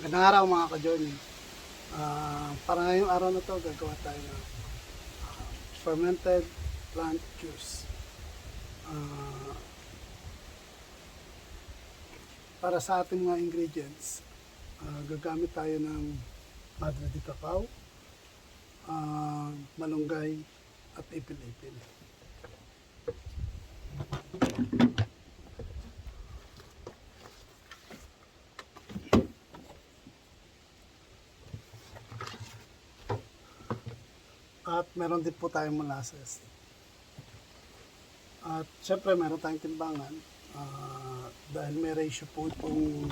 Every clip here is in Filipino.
Magandang araw mga ka-journey. Ah, para ngayong araw na to, gagawa tayo ng ah, fermented plant juice. Ah, para sa ating mga ingredients, ah, gagamit tayo ng madre de cacao, ah, malunggay, at ipil-ipil. At meron din po tayong molasses. At syempre meron tayong timbangan ah, dahil may ratio po itong,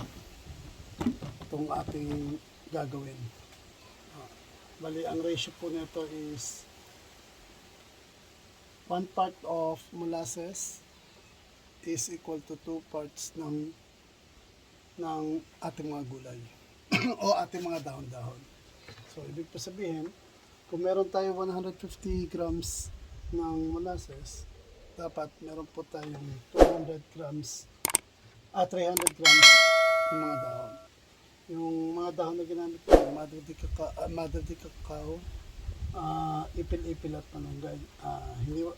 itong ating gagawin. Ah, bali, ang ratio po nito is 1 part of molasses is equal to 2 parts ng ng ating mga gulay o ating mga dahon-dahon. So, ibig po sabihin, kung meron tayo 150 grams ng molasses, dapat meron po tayong 200 grams, ah, 300 grams ng mga dahon. Yung mga dahon na ginamit ko, mother de cacao, ah, mother de cacao ah, ipil-ipil at manunggay. Ah, hindi,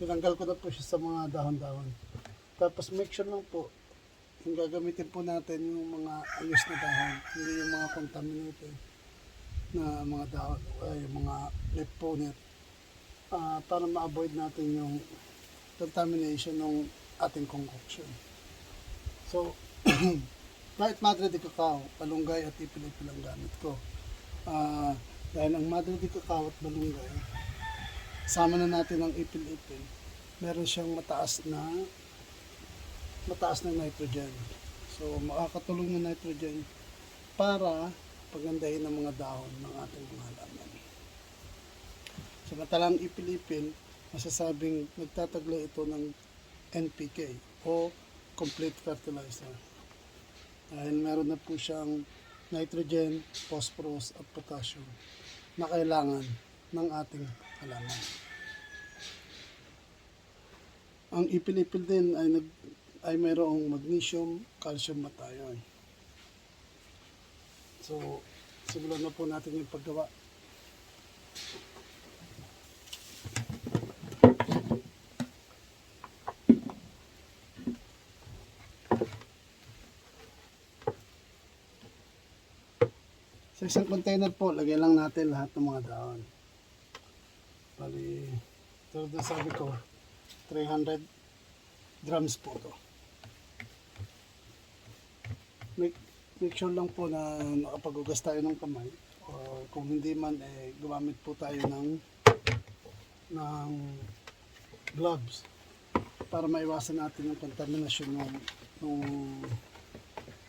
tinanggal ko na po siya sa mga dahon-dahon. Tapos make sure lang po, yung gagamitin po natin yung mga ayos na dahon, hindi yung mga contaminated na mga dahon, ay, yung mga leaf punit ah, para ma-avoid natin yung contamination ng ating concoction. So, kahit madre de cacao, palunggay at ipil-ipil ang gamit ko. Ah, dahil ang madre de cacao at balunggay, sama na natin ang ipil-ipil, meron siyang mataas na mataas na nitrogen. So, makakatulong ng nitrogen para pagandahin ang mga dahon ng ating mga halaman. Samantalang ipil-ipil, masasabing nagtataglay ito ng NPK o complete fertilizer. Dahil meron na po siyang nitrogen, phosphorus at potassium na kailangan ng ating halaman. Ang ipil-ipil din ay nag ay mayroong magnesium, calcium at iron. So, simulan na po natin yung paggawa. Sa isang container po, lagyan lang natin lahat ng mga dahon. Bali, tulad na sabi ko, 300 grams po to. Make, make sure lang po na nakapag-ugas tayo ng kamay. O kung hindi man, eh, gumamit po tayo ng, ng gloves para maiwasan natin yung contamination ng, ng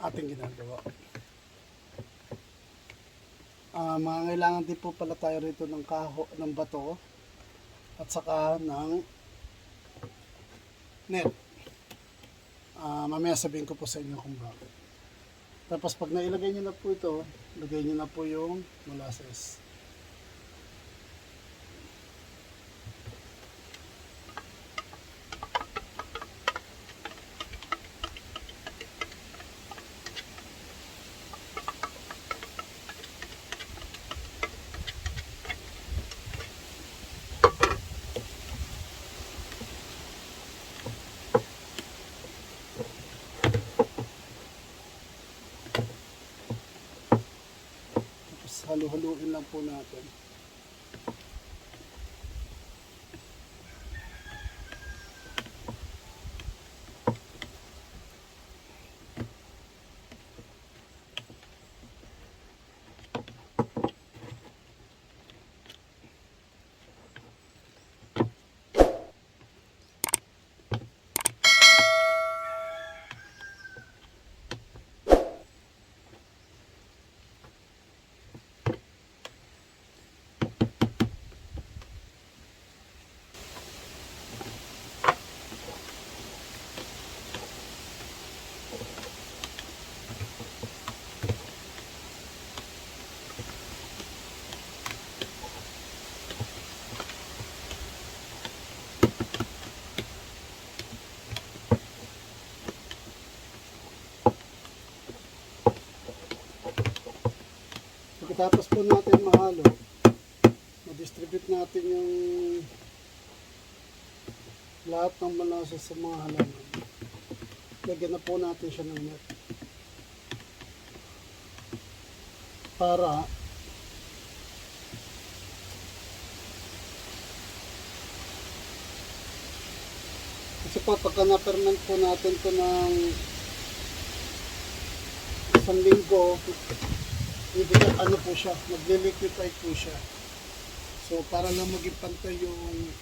ating ginagawa. Ah, mangangailangan din po pala tayo rito ng kaho, ng bato at saka ng net. Ah, mamaya sabihin ko po sa inyo kung bakit. Tapos pag nailagay niyo na po ito, lagay niyo na po yung molasses. Tapos halu-haluin lang po natin. Pagkatapos po natin mahalo, ma-distribute natin yung lahat ng malasa sa mga halaman. Lagyan na po natin siya ng net. Para kasi po pagka na-ferment po natin to ng isang linggo, ibig ano po siya, magle-liquefy po siya. So para lang maging pantay yung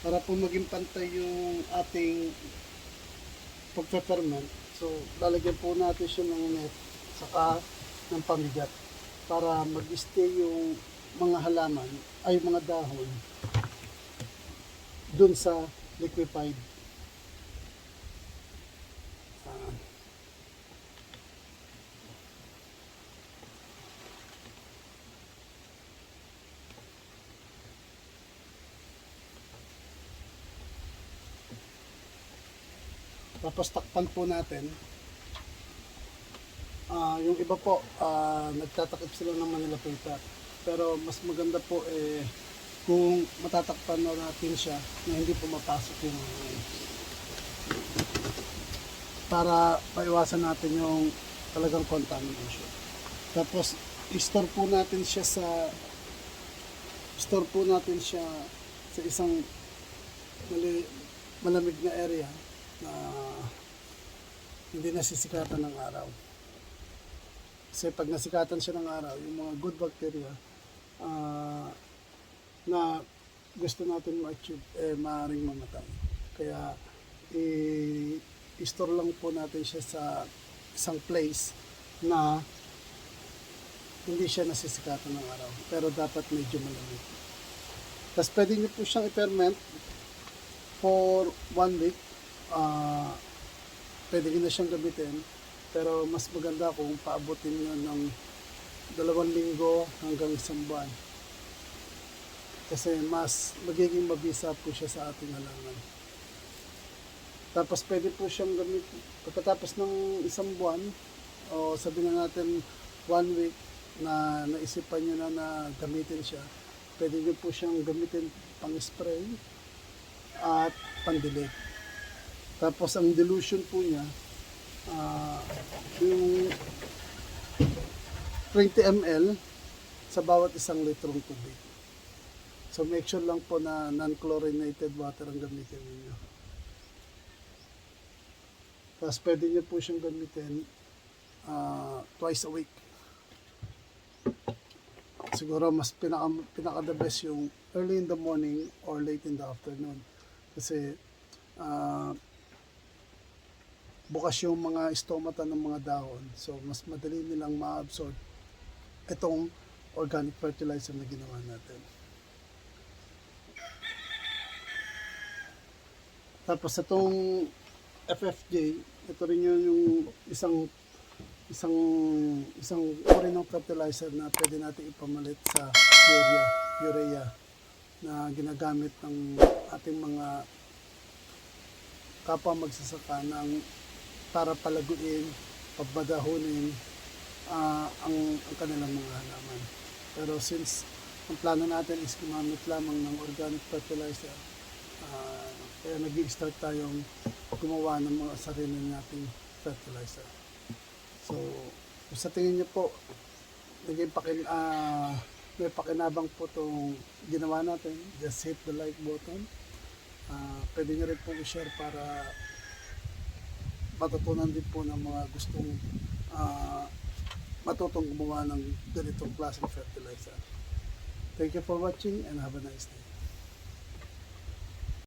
para po maging pantay yung ating pagpe-ferment. So lalagyan po natin siya ng net saka ng pamigat para mag-stay yung mga halaman ay mga dahon dun sa liquefied ah, Tapos takpan po natin. Ah, yung iba po, ah, nagtatakip sila ng Manila paper. Pero mas maganda po eh kung matatakpan na natin siya na hindi pumapasok yung hangin. para maiwasan natin yung talagang contamination. Tapos i-store po natin siya sa store po natin siya sa isang mali, malamig na area na hindi nasisikatan ng araw. Kasi pag nasikatan siya ng araw, yung mga good bacteria ah, na gusto natin ma-achieve, eh, maaaring mamatay. Kaya, i-store lang po natin siya sa isang place na hindi siya nasisikatan ng araw. Pero dapat medyo malamig. Tapos pwede nyo po siyang i-ferment for one week. Ah, pwede na siyang gamitin. Pero mas maganda kung paabutin nyo ng dalawang linggo hanggang isang buwan. Kasi mas magiging mabisa po siya sa ating halaman. Tapos pwede po siyang gamitin. Pagkatapos ng isang buwan, o sabihin na natin one week na naisipan nyo na na gamitin siya, pwede nyo po siyang gamitin pang spray at pandilig. Tapos ang dilution po niya, ah, yung 20 ml sa bawat isang litrong tubig. So make sure lang po na non-chlorinated water ang gamitin ninyo. Tapos pwede nyo po siyang gamitin ah, twice a week. Siguro mas pinaka, pinaka the best yung early in the morning or late in the afternoon. Kasi ah, bukas yung mga stomata ng mga dahon. So, mas madali nilang ma-absorb itong organic fertilizer na ginawa natin. Tapos itong FFJ, ito rin yun yung isang isang isang uri ng fertilizer na pwede natin ipamalit sa urea, urea na ginagamit ng ating mga kapwa magsasaka ng para palaguin, pagbadahunin ah, ang, ang kanilang mga halaman. Pero since ang plano natin is gumamit lamang ng organic fertilizer, ah, kaya nag start tayong gumawa ng mga sarili nating fertilizer. So, kung sa tingin niyo po, naging pakin, ah, may pakinabang po itong ginawa natin, just hit the like button. Ah, pwede nyo rin po i-share para matutunan din po ng mga gustong ah, matutong gumawa ng ganitong klaseng fertilizer. Thank you for watching and have a nice day.